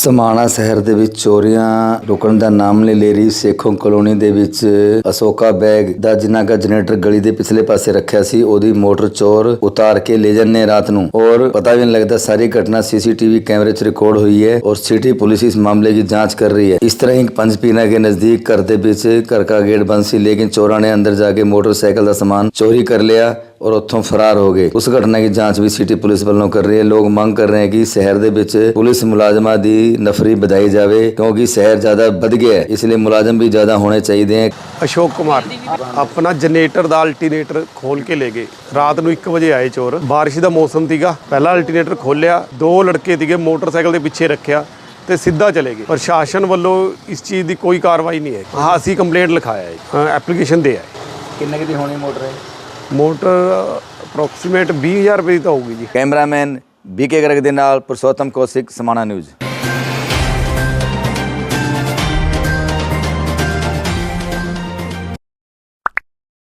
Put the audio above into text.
ਸਮਾਣਾ ਸ਼ਹਿਰ ਦੇ ਵਿੱਚ ਚੋਰੀਆਂ, ਰੁਕਣ ਦਾ ਨਾਮ ਨਹੀਂ ਲੈ ਰਹੀ ਸੇਖੋਂ ਕਲੋਨੀ ਦੇ ਵਿੱਚ ਅਸੋਕਾ ਬੈਗ ਦਾ ਜਿੰਨਾ ਦਾ ਜਨਰੇਟਰ ਗਲੀ ਦੇ ਪਿਛਲੇ ਪਾਸੇ ਰੱਖਿਆ ਸੀ, ਉਹਦੀ ਮੋਟਰ ਚੋਰ ਉਤਾਰ ਕੇ ਲੈ ਜਾਂਦੇ ਰਾਤ ਨੂੰ। ਔਰ ਪਤਾ ਵੀ ਨਹੀਂ ਲੱਗਦਾ ਸਾਰੀ ਘਟਨਾ ਸੀਸੀਟੀਵੀ ਕੈਮਰੇ 'ਚ ਰਿਕਾਰਡ ਹੋਈ ਹੈ ਔਰ ਸਿਟੀ ਪੁਲਿਸ ਇਸ ਮਾਮਲੇ ਦੀ ਜਾਂਚ ਕਰ ਰਹੀ ਹੈ। ਇਸ ਤਰ੍ਹਾਂ ਹੀ ਪੰਜਪੀਨਾ ਦੇ ਨਜ਼ਦੀਕ ਘਰ ਦੇ ਵਿੱਚ ਘਰ ਦਾ ਗੇਟ ਬੰਦ ਸੀ, ਲੇਕਿਨ ਚੋਰਾਂ ਨੇ ਅੰਦਰ ਜਾ ਕੇ ਮੋਟਰਸਾਈਕਲ ਦਾ ਸਮਾਨ ਚੋਰੀ ਕਰ ਲਿਆ। ਔਰ ਉੱਥੋਂ ਫਰਾਰ ਹੋ ਗਏ। ਉਸ ਘਟਨਾ ਦੀ ਜਾਂਚ ਵੀ ਸਿਟੀ ਪੁਲਿਸ ਵੱਲੋਂ ਕਰ ਰਹੀ ਹੈ। ਲੋਕ ਮੰਗ ਕਰ ਰਹੇ ਹਨ ਕਿ ਸ਼ਹਿਰ ਦੇ ਵਿੱਚ ਪੁਲਿਸ ਮੁਲਾਜ਼ਮਾਂ ਦੀ ਨਫਰੀ ਵਧਾਈ ਜਾਵੇ ਕਿਉਂਕਿ ਸ਼ਹਿਰ ਜ਼ਿਆਦਾ ਵੱਧ ਗਿਆ ਹੈ। ਇਸ ਲਈ ਮੁਲਾਜ਼ਮ ਵੀ ਜ਼ਿਆਦਾ ਹੋਣੇ ਚਾਹੀਦੇ ਹਨ ਅਸ਼ੋਕ ਕੁਮਾਰ ਆਪਣਾ ਜਨਰੇਟਰ ਦਾ ਅਲਟਰਨੇਟਰ ਖੋਲ ਕੇ ਲੈ ਗਏ। ਰਾਤ ਨੂੰ 1 ਵਜੇ ਆਏ ਚੋਰ। ਬਾਰਿਸ਼ ਦਾ ਮੌਸਮ ਸੀਗਾ। ਪਹਿਲਾ ਅਲਟਰਨੇਟਰ ਖੋਲਿਆ ਦੋ ਲੜਕੇ ਸੀਗੇ ਮੋਟਰਸਾਈਕਲ ਦੇ ਪਿੱਛੇ ਰੱਖਿਆ ਤੇ ਸਿੱਧਾ ਚਲੇ ਗਏ। ਪ੍ਰਸ਼ਾਸਨ ਵੱਲੋਂ ਇਸ ਚੀਜ਼ ਦੀ ਕੋਈ ਕਾਰਵਾਈ ਨਹੀਂ ਹੈ। ਹਾਂ ਅਸੀਂ ਕੰਪਲੇਂਟ ਲਿਖਾਇਆ ਹੈ। ਐਪਲੀਕੇਸ਼ਨ ਦੇ ਆਏ। ਕਿੰਨੇ ਦੀ ਹੋਣੀ ਮੋਟਰ ਹੈ ਮੋਟਰ ਅਪਰੋਕਸੀਮੇਟ 20000 ਰੁਪਏ ਦੀ ਤਾਂ ਹੋਊਗੀ ਜੀ। ਕੈਮਰਾਮੈਨ ਬੀਕੇ ਗਰਗ ਦੇ ਨਾਲ ਪੁਰਸ਼ੋਤਮ ਕੌਸ਼ਿਕ, ਸਮਾਣਾ ਨਿਊਜ਼।